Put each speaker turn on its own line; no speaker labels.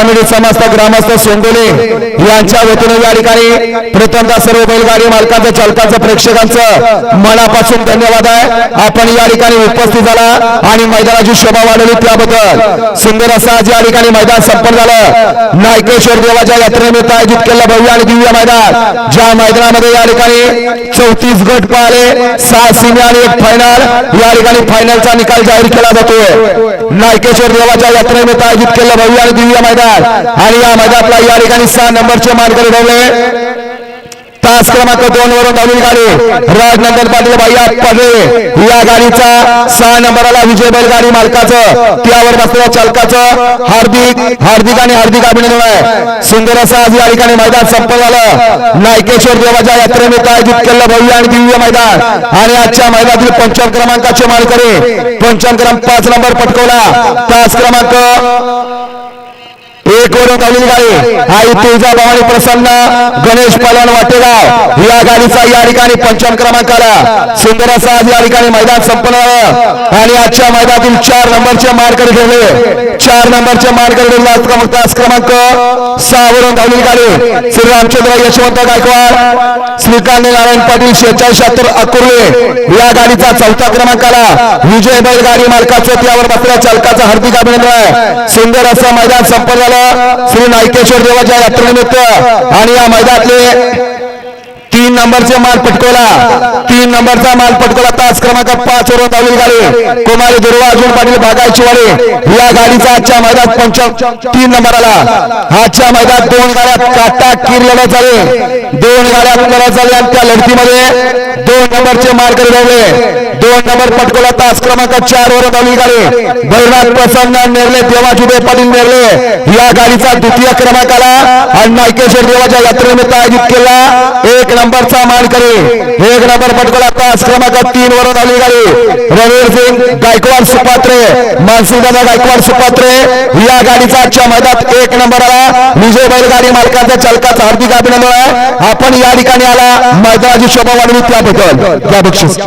Committee समस्त ग्रामस्थ सोंगोले यांच्या वतीने या ठिकाणी प्रथमदा सर्व बैलगाडी मालकांचं चालकांचं प्रेक्षकांचं मनापासून धन्यवाद आहे. आपण या ठिकाणी उपस्थित झाला आणि मैदानाची शोभा वाढवली त्याबद्दल. सुंदर असा आज या ठिकाणी मैदान संपन्न झालं. नायकेश्वर देवाच्या यात्रेनिमित्त आयोजित केलं भव्य आणि दिव्य मैदान. ज्या मैदानामध्ये या ठिकाणी चौतीस गट पाहिले सहा सिमी आणि एक फायनल या ठिकाणी फायनलचा निकाल जाहीर केला जातोय. नायकेश्वर देवाच्या यात्रेनिमित्त आयोजित केलं भव्य आणि दिव्य मैदान. आणि या मैदानातला या ठिकाणी सहा नंबरचे मानकरी ठेवले तास क्रमांक दोन वरून धावलेली गाडी राजनंदन पाटील भैया पडले या गाडीचा सहा नंबरला विजय बैलगाडी मालकाचं त्यावर बसलेल्या चालकाचं हार्दिक हार्दिक आणि हार्दिक अभिनंदन आहे. सुंदर असं आज या ठिकाणी मैदान संपन्न झालं. नायकेश्वर देवाच्या यात्रेनिमित्त आयोजित केलेलं भव्य आणि दिव्य मैदान. आणि आजच्या मैदानातील पंचावन्न क्रमांकाचे मानकरी पंचावन्न क्रमांक पाच नंबर पटकवला. तास क्रमांक एक वरून धावलेली गाडी आई तुळजा भवानी प्रसन्न गणेश पालन वाटेगाव. या गाडीचा या ठिकाणी पंचम क्रमांक आला. सुंदर असा आज या ठिकाणी मैदान संपन्न आणि आजच्या मैदानातील चार नंबरचे मार्कर ठेवले चार नंबरचे मार्कर ठेवले क्रमांक तास क्रमांक सहा वरून धावलेली गाडी श्री रामचंद्र यशवंत गायकवाड. श्रीकांत नारायण पाटील शेहेचाळीस शहात्तर अकुर्ले या गाडीचा चौथा क्रमांक आला. विजय बैलगाडी मालकाचं त्यावर बसल्या चालकाचं हार्दिक अभिनंदन. आहे सुंदर असं मैदान संपन्न झालं. श्री नायकेश्वर देवाच्या यात्रेनिमित्त. आणि या मैदानातले तीन नंबरचे माल पटकवला. तीन नंबरचा माल पटकवला. तास क्रमांक पाच वरून धावलेली गाडी. कुमारी दुर्वा अर्जुन पाटील भागायची वाडी या गाडीचा आजच्या मैदानात पंच तीन नंबर आला. आजच्या मैदानात दोन गाड्या काटा किर लढत झाले दोन गाड्या लढत झाले आणि त्या लढतीमध्ये दोन नंबरचे मार्करी धावले दोन नंबर पटकोला तास क्रमांक चार वर धावली गाडी. बैरनाथ प्रसन्न नेरले देवाजी दे पाटील नेरले. या गाडीचा द्वितीय क्रमांक आला. आणि नायकेश्वर देवाच्या यात्रेनिमित्त आयोजित केला. एक नंबर नंबरचा मानकरी एक नंबर पटकोला तास क्रमांक तीन वरून आली गाडी. रणवीर सिंग गायकवाड सुपात्रे मानसिंगदादा गायकवाड सुपात्रे या गाडीचा आजच्या मैदानात एक नंबर आला. विजय बैलगाडी मालकाच्या चालकाचा हार्दिक अभिनंदन. आहे आपण या ठिकाणी आला. मैदानाची शोभा वाढवली त्याबद्दल त्या बक्षीस